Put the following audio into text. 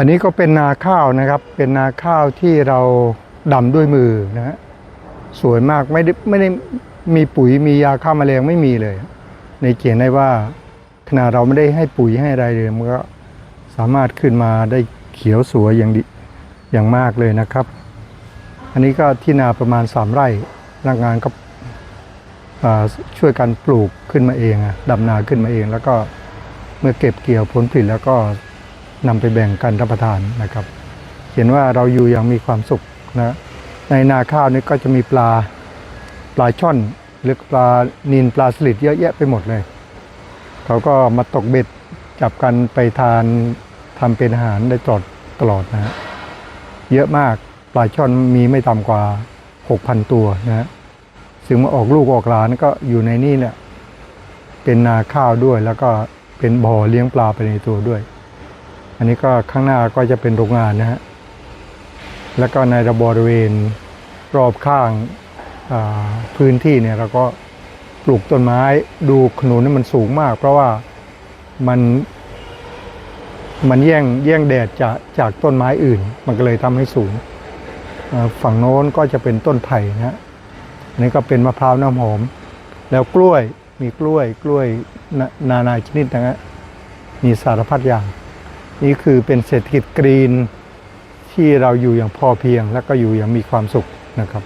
อันนี้ก็เป็นนาข้าวนะครับ เป็นนาข้าวที่เราดำด้วยมือนะฮะสวยมากไม่ได้ไม่ได้มีปุ๋ยมียาฆ่าแมลงไม่มีเลย ในเขียนได้ว่าขณะเราไม่ได้ให้ปุ๋ยให้อะไรเลยมันก็สามารถขึ้นมาได้เขียวสวยอย่างดีอย่างมากเลยนะครับ อันนี้ก็ที่นาประมาณ 3 ไร่พนักงานก็ช่วยกันปลูกขึ้นมาเองดำนาขึ้นมาเอง แล้วก็เมื่อเก็บเกี่ยวผลผลิตแล้วก็ นำไปแบ่งกันรับประทานนะครับเห็นว่าเราอยู่อย่างมีความสุขนะในนาข้าวนี้ก็จะมีปลาปลาช่อนหรือปลานินปลาสลิดเยอะแยะไปหมดเลย เขาก็มาตกเบ็ดจับกันไปทานทำเป็นอาหารได้ตลอดตลอดนะฮะเยอะมากปลาช่อนมีไม่ต่ำกว่า 6,000 ตัวนะฮะซึ่งมาออกลูกออกหลานก็อยู่ในนี่เนี่ยเป็นนาข้าวด้วยแล้วก็เป็นบ่อเลี้ยงปลาไปในตัวด้วย อันนี้ก็ข้างหน้าก็จะเป็นโรงงานนะฮะ แล้วก็ในระบริเวณรอบข้างาพื้นที่เนี่ยเราก็ปลูกต้นไม้ดูขนุนนี่มันสูงมาก เพราะว่ามันมันแย่งแย่งแดดจากจากต้นไม้อื่น มันก็เลยทำให้สูง ฝั่งโน้นก็จะเป็นต้นไผ่นะฮะอันนี้ก็เป็นมะพร้าวน้ำหอม แล้วกล้วยมีกล้วยกล้วยนนานาชนิดนะฮะมีสารพัดอย่าง นี่คือเป็นเศรษฐกิจกรีนที่เราอยู่อย่างพอเพียง และก็อยู่อย่างมีความสุขนะครับ